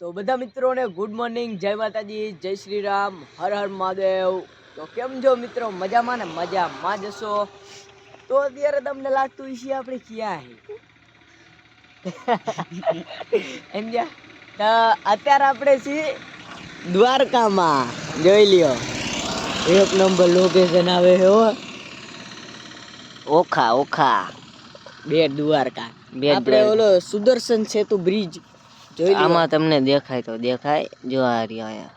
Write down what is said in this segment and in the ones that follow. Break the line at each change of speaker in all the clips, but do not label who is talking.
તો બધા મિત્રોને ગુડ મોર્નિંગ જય માતાજી જય શ્રી રામ હર હર મહાદેવ. તો કેમ છો મિત્રો? મજામાં ને? મજામાં જશો તો અત્યારે તમને લાગતું હશે આપણે ક્યાં હે? સમજ્યા તો અત્યારે આપણે છીએ દ્વારકામાં. જોઈ લ્યો. એક નંબર લોકેશન આવે છે હો. ઓખા ઓખા. બે દ્વારકા
બે
આપણે ઓલો સુદર્શન સેતુ બ્રિજ જોઈ
આમાં તમને દેખાય તો દેખાય જો આ રહ્યા અહીંયા.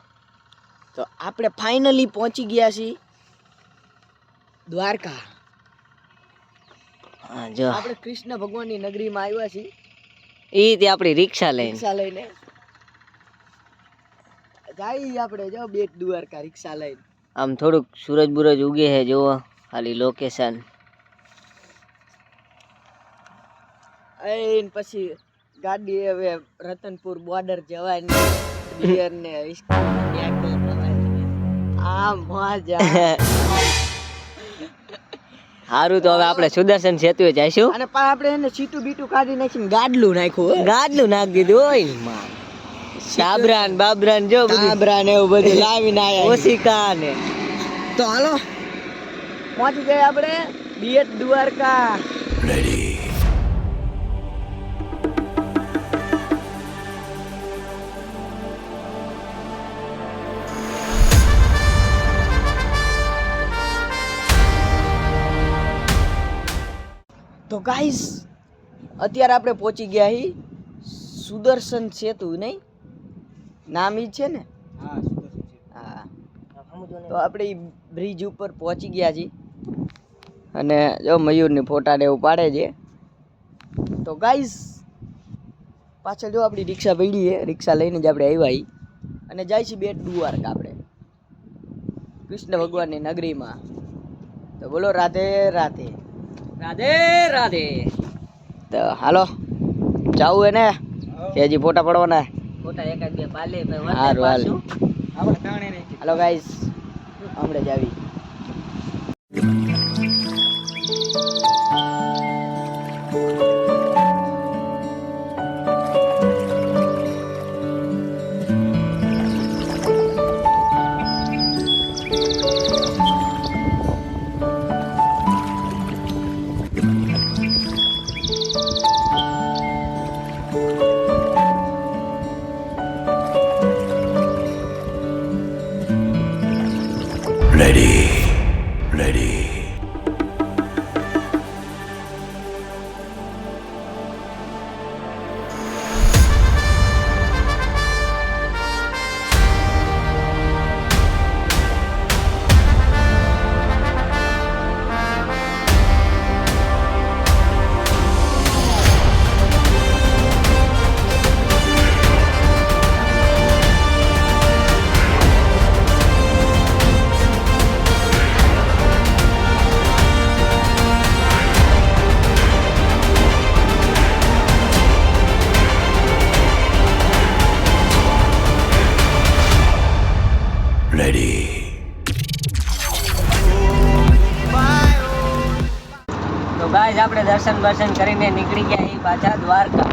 તો આપણે ફાઇનલી પહોંચી ગયા છીએ દ્વારકા.
હા જો.
આપણે કૃષ્ણ ભગવાનની નગરીમાં આવ્યા છીએ.
એ તે આપણી રિક્ષા લઈને.
રિક્ષા લઈને. જાય આપણે જો બેટ દ્વારકા રિક્ષા લઈને.
આમ થોડુંક સૂરજ બુરજ ઉગે છે જોવો ખાલી લોકેશન
એ પછી ગાડી હવે રતનપુર બોર્ડર જવાની. બિયર ને. આ મજા.
સારું તો હવે આપણે સુદર્શન સેતુ જઈશું.
અને પણ આપણે એને સીટું બીટું કાઢી નાખીને ગાડલું નાખ્યું
ગાડલું નાખી દીધું હોયમાં સાબરાન બાબરાન જો બધું.
સાબરાન ને એવું બધું લાવીને આયા
ઓશિકા ને
તો હાલો પહોંચી ગયા આપણે. બેટ દ્વારકા. ગાઈસ અત્યારે આપણે પહોંચી ગયા હી સુદર્શન સેતુ નહીં? નામ ઈ છે ને? હા તો આપણે બ્રિજ ઉપર પહોંચી ગયા છીએ. અને જો મયુરની ફોટા ને એવું પાડે છે. તો ગાઈસ પાછળ જો આપણી રિક્ષા પડી છે. રિક્ષા લઈને જ આપણે આવ્યા હી. અને જાય છે બેટ દ્વારકા આપણે. કૃષ્ણ ભગવાનની નગરીમાં. તો બોલો રાધે રાધે
રાધે રાધે.
તો હાલો જાવું એને? કે હજી ફોટા પડવાના?
ફોટા એકાદ બે પાલે
હારું હાલ હાલો ગાઈસ હમણાં જ આવી.
દર્શન દર્શન કરીને નીકળી ગયા એ પાછા દ્વારકા.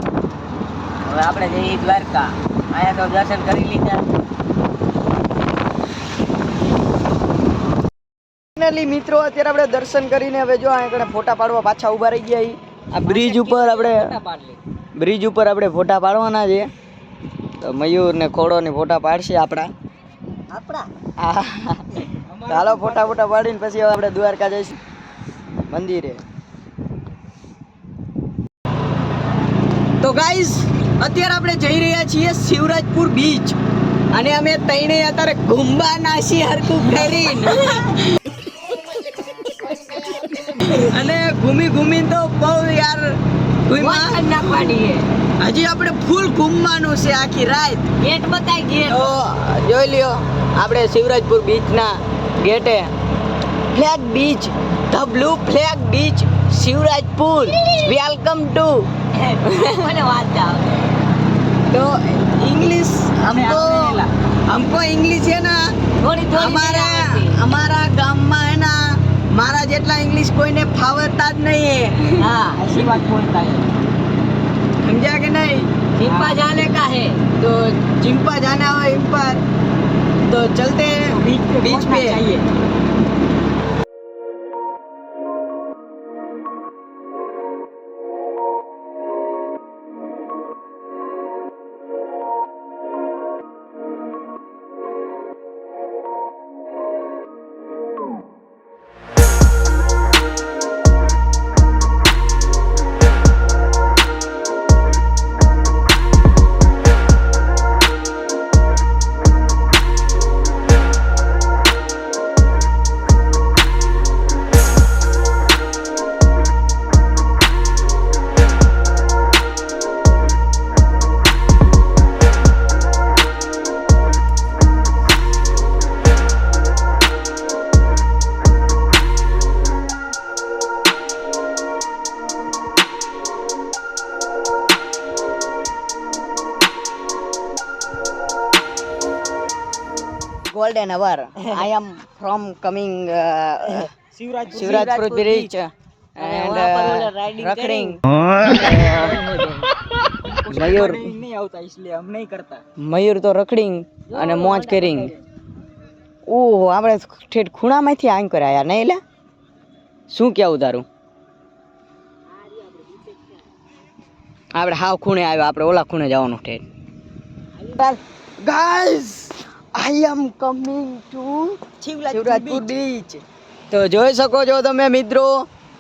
હવે આપણે જઈએ દ્વારકા. અહીંયા તો દર્શન કરી લીધા.
ફાઇનલી મિત્રો અત્યારે આપણે દર્શન કરીને હવે જો આગળ ફોટા પાડવા પાછા ઊભા રહી ગયા આ બ્રિજ ઉપર આપણે
ફોટા પાડ લે.
બ્રિજ ઉપર આપણે ફોટા પાડવાના છે. તો મયુર ને ખોડો ને ફોટા પાડશે આપણા.
આપણા.
ચાલો ફોટા ફોટા પાડીને પછી હવે આપણે દ્વારકા જઈશું. મંદિરે. તો ગાઈઝ અત્યારે આપણે જઈ રહ્યા છીએ શિવરાજપુર બીચ અને અમે તઈને અત્યારે ગુંબા નાસી હરકું ફેરીને અને ઘૂમી ઘૂમી તો બહુ યાર.
નાખવાની
હજી આપણે ફૂલ ઘૂમવાનું છે આખી રાત.
ગેટ બતાવી ગેટ.
જોઈ લ્યો આપણે શિવરાજપુર બીચના Gate flag beach the blue flag beach Shivrajpur. Welcome to
મને વાંચતા આવે
તો
ઇંગ્લિશ હમકો
હમકો ઇંગ્લિશ છે ના
થોડી અમારા
અમારા ગામમાં હે ના મારા જેટલા ઇંગ્લિશ કોઈને ફાવતા જ નહીં.
હા એસી વાત બોલતા હે.
સમજ્યા કે નહીં?
ચિમ્પા જાને કા હે?
તો ચિમ્પા જાના હોય ઇમ્પા તો ચલતે બીચ પે. पे old and our I am from coming
Shivraj
Shivrajpur bridge and રખડિંગ
મયુર નહીં આવતા એટલે હમ નહીં કરતા.
મયુર તો રખડિંગ અને મોજ કેરિંગ. ઓહો આપણે ઠેઠ ખૂણામાંથી આમ કરાયા નહીં એટલે? શું કહેવું તારું? આપણે હાવ ખૂણે આવ્યો આપણે ઓલા ખૂણે જવાનું ઠેઠ. Guys I am coming to Shivrajpur beach તો જોઈ શકો છો તમે મિત્રો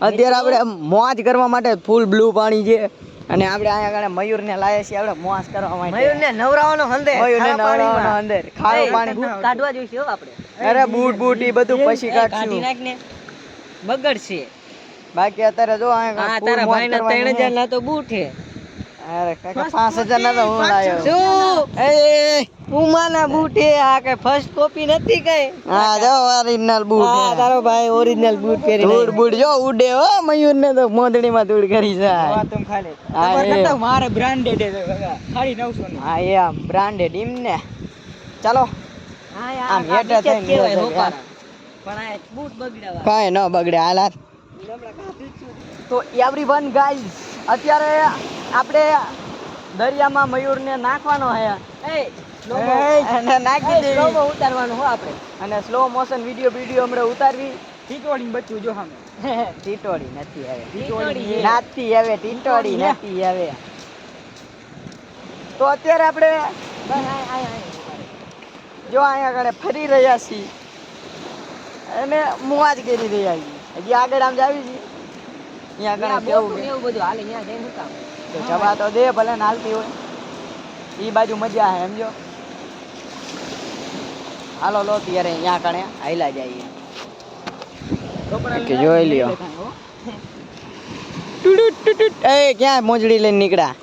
અત્યારે આપણે મોજ કરવા માટે ફૂલ બ્લુ પાણી છે. અને આપણે અહીંયા આગળ મયુરને લાયા છીએ આપણે મોજ કરવા માટે.
મયુરને નવરાવાનો હંદે
મયુરને
પાણીમાં.
અંદર ખારું પાણી
કાઢવા જોઈશે આપણે.
અરે બૂટ બૂટ એ બધું પછી
કાઢી નાખને. બગડશે.
બાકી અત્યારે જો આ
તારા ભાઈના
કરવાની
ત્રણ હજાર
છે.
ના તો બૂટ છે.
અરે કાકા પાંચ હજાર ના તો હું લાયો.
શું? એ. પુમાના બૂટ એ આ કે ફર્સ્ટ કોપી નથી કઈ.
હા જો ઓરિજિનલ બૂટ
હા તારો ભાઈ ઓરિજિનલ બૂટ પહેરી
ધૂળ બૂટ જો ઉડે હો મયુર ને તો મોદડી માં ધૂળ કરી જાય
વાત ખાલી.
હા એ.
મારે બ્રાન્ડેડ ખાલી 900 ની
હા એ આમ બ્રાન્ડેડ એમ ને. ચાલો.
હા
આમ હેડ થઈને
કેવાય હોપાના. પણ આ બૂટ બગડ્યા
કાઈ ન બગડે હાલ તો એવરીવન ગાઈઝ અત્યારે આપણે દરિયામાં મયુર ને નાખવાનો હે
એ
અને નાખી દેવી.
ઉતારવાનું હો આપણે.
અને સ્લો મોશન વિડિયો વિડિયો હમણાં ઉતારવી.
ટીટોળી બચ્યું જો હમ.
ટીટોડી નથી હવે.
ટીટોળી
નાતી હવે ટીટોડી નથી હવે. તો અત્યારે આપણે જો અહીંયા આગળ ફરી રહ્યા છીએ. અને મુવાજ કરી રહ્યા છીએ. હજી આગળ આમ જાવી છીએ. અહીંયા આગળ કેવું
એવું બધું હાલે ત્યાં જઈને કામ
જવા તો દે ભલે હાલતી હોય. એ બાજુ મજા આવે સમજો. હાલો લો ત્યારે અહીંયા કણે હાઈલા જઈએ કે જોઈ લ્યો. એ ક્યાં મોજડી લઈને નીકળ્યા?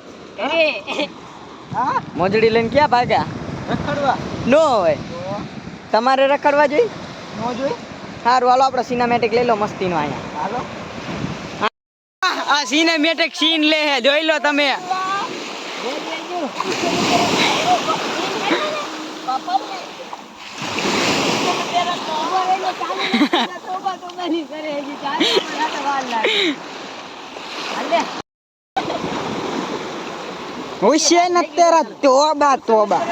મોજડી લઈને ક્યાં ભાગ્યા? રખડવા. નો હોય. તમારે રખડવા જોઈ? નો જોઈ? સારું હાલો આપણે સિનેમેટિક લઈ લો મસ્તીનો અહીંયા. હાલો. આ સિનેમેટિક સીન લે હે જોઈ લો તમે. હોશિયાર ન તેરા તોબા તોબા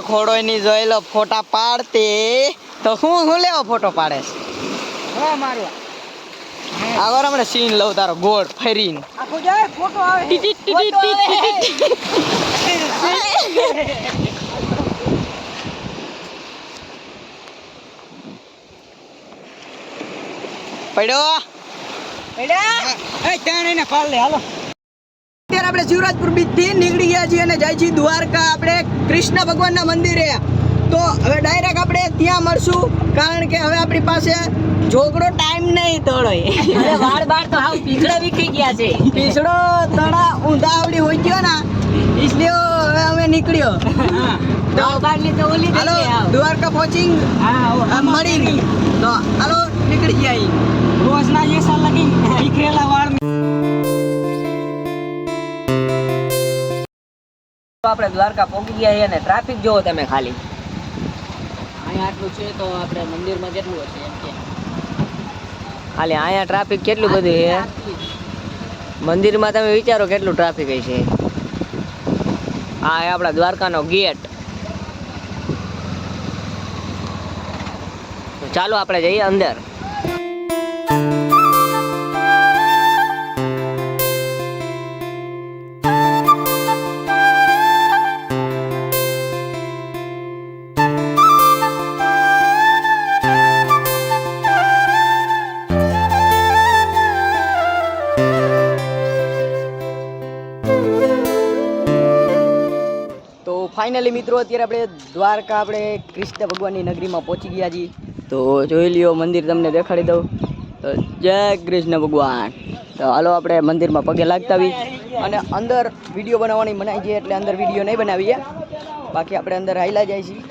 અત્યારે ખોડોની જોઈ લો ફોટા પાડતે તો હું હું લેવો ફોટો પાડે છે?
મારવા
આગળ હમણે સીન લઉં તારો ગોળ ફરીને.
આખો ફોટો આવે.
પડ્યો?
પડ્યા? એ ત્યાં એને પાડ લે હાલો.
અત્યારે આપણે શિવરાજપુર બીચથી નીકળી ગયા છીએ અને જાય છીએ દ્વારકા. આપણે કૃષ્ણ ભગવાનના મંદિરે. તો હવે ડાયરેક્ટ આપણે ત્યાં મળશું કારણ કે હવે આપણી પાસે જોગડો ટાઈમ નહીં તળો.
વાળ બાર તો હાવ પીછડો વીખી ગયા છે.
પીછડો તળા ઊંધા આવડી હોય ગયો ના એટલે હવે અમે નીકળ્યો. હાલો દ્વારકા પહોંચી મળી ગઈ તો હાલો નીકળી ગયા
રોજના એ સાલ લગી નીકળેલા વાળ આપણે દ્વારકા પહોંચી ગયા છીએ અને ટ્રાફિક જોવો તમે ખાલી.
અહીંયા આટલું છે તો આપણે મંદિરમાં કેટલું હશે એમ કે.
ખાલી અહીંયા ટ્રાફિક કેટલું બધું છે? મંદિરમાં તમે વિચારો કેટલું ટ્રાફિક હશે આ આપણા દ્વારકાનો ગેટ ચાલો આપણે જઈએ અંદર.
ફાઇનલી મિત્રો, અત્યારે આપણે દ્વારકા, આપણે કૃષ્ણ ભગવાનની નગરીમાં પહોંચી ગયા છીએ. તો જોઈ લ્યો, મંદિર તમને દેખાડી દઉં. તો જય કૃષ્ણ ભગવાન. તો હાલો, આપણે મંદિરમાં પગે લાગતા આવી અને અંદર વીડિયો બનાવવાની મનાઈ છે, એટલે અંદર વીડિયો નહીં બનાવીએ. બાકી આપણે અંદર હાઈલા જાય છીએ.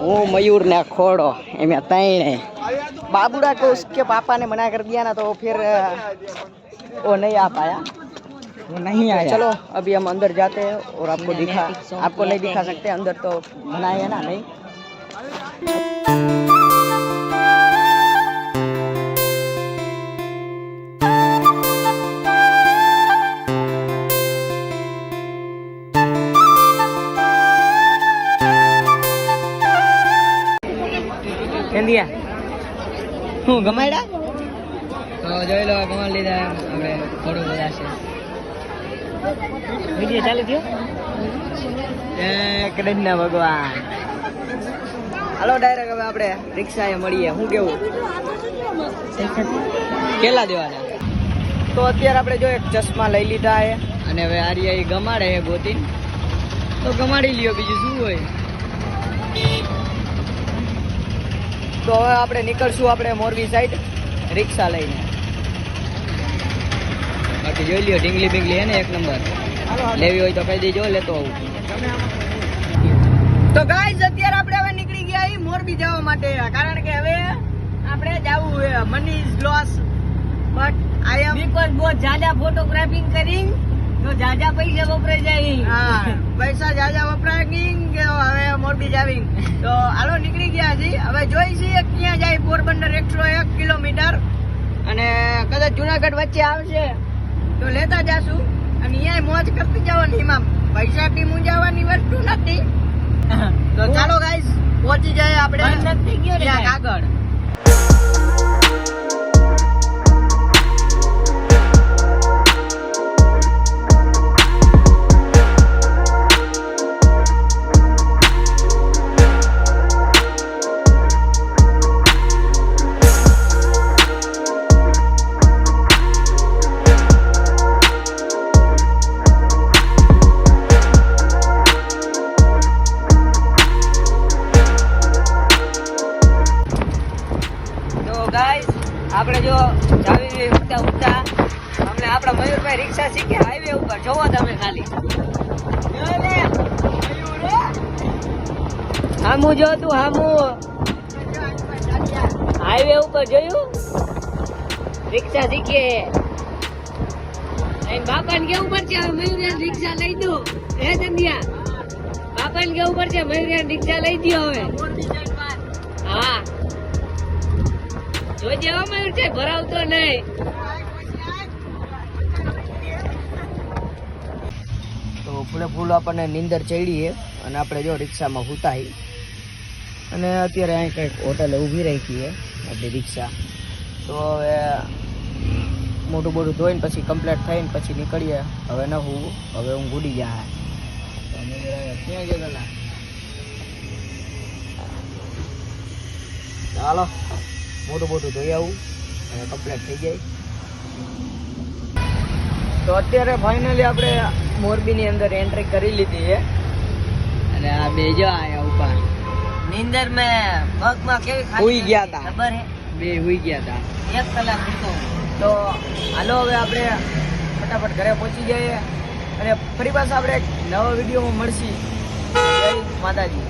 હું મયુરને ખોડો, એમ તાણે બાબુડા કહું કે પાપાને મના કરી દિયા ના તો ફેર ઓ નહીં આ પાયા
वो नहीं आया
चलो अभी हम अंदर जाते हैं और आपको दिखा आपको नहीं दिखा सकते अंदर तो बनाए है ना नहीं
કેન્દ્રિયા
શું ગમાડ્યા
તો જોઈ લો કમાલ લીધા હવે થોડું બધા છે
વીડિયો ચાલુ થયો?
કૃષ્ણ ભગવાન. હાલો ડાયરેક્ટ હવે આપણે રિક્ષાએ મળીએ. હું કેવું?
કેલા દેવાના?
તો અત્યારે આપણે જો એક ચશ્મા લઈ લીધા છે
અને હવે આર્યા એ ગમાડે છે ગોતી તો ગમાડી લ્યો, બીજું શું હોય?
તો હવે આપણે નીકળશું આપણે મોરબી સાઈડ રિક્ષા લઈને.
બાકી જોઈ લ્યો ઢીંગલી બીંગલી હે ને એક નંબર. લેવી હોય તો કહી દેજો લેતો આવું.
તો ગાઈઝ અત્યારે આપણે હવે નીકળી ગયા છીએ મોરબી જવા માટે. કારણ કે હવે આપણે જવું છે is loss but I am
because બહુ જાજા ફોટોગ્રાફિંગ કરી તો જાજા પૈસા વપરાઈ જાય
હા પૈસા જાજા વપરાય નહીં કે હવે મોરબી જાવી. તો હાલો નીકળી ગયા છીએ. હવે જોઈ છીએ ક્યાં જાય પોરબંદર એકસો એક કિલોમીટર. અને કદાચ જુનાગઢ વચ્ચે આવશે. તો લેતા જાશું. અને અહીંયા મોજ કરતી જવાની એમાં પૈસાથી મૂંઝાવાની વસ્તુ નથી. તો ચાલો ગાઈસ પહોંચી જાય આપણે
નથી ગયો.
આગળ.
જો, જાવી ઉઠતા ઉઠતા અમને આપણા મયુરભાઈ રિક્ષા શીખે હાઈવે ઉપર. જોવો તમે ખાલી. હામું જો તું હામું હાઈવે ઉપર જોયું? રિક્ષા શીખે. અહીં બાપાને કેવું પડશે? હવે મયુર રિક્ષા લઈ દઉં હે ચંદિયા બાપાને કેવું પડશે? મયુર રિક્ષા લઈ દઉં હવે. હા.
તો ફૂલે ફૂલ આપણને નીંદર ચડીએ અને આપણે જો રિક્ષામાં હુતાઈ. અને અત્યારે અહીં કંઈક હોટલે ઊભી રાખી છે, આપણી રિક્ષા. તો હવે મોટું મોટું ધોઈને પછી કમ્પ્લીટ થઈને પછી નીકળીએ. હવે ન હું હવે હું ગુડી ગયા.
ક્યાં ગયા
ચાલો મોટું મોટું ધોઈ આવું અને કમ્પ્લીટ થઈ જાય. તો અત્યારે ફાઇનલી આપણે મોરબીની અંદર એન્ટ્રી કરી લીધી છે.
અને આ બે જો આયા ઉપર.
નીંદર મેં પગમાં કેવી
ઉઈ ગયા તા.
ખબર હે?
બે ઉઈ ગયા હતા
એક કલાક હતો
તો હાલો હવે આપણે ફટાફટ ઘરે પહોંચી જઈએ. અને ફરી પાછા આપણે એક નવા વિડીયોમાં મળશી. જય માતાજી.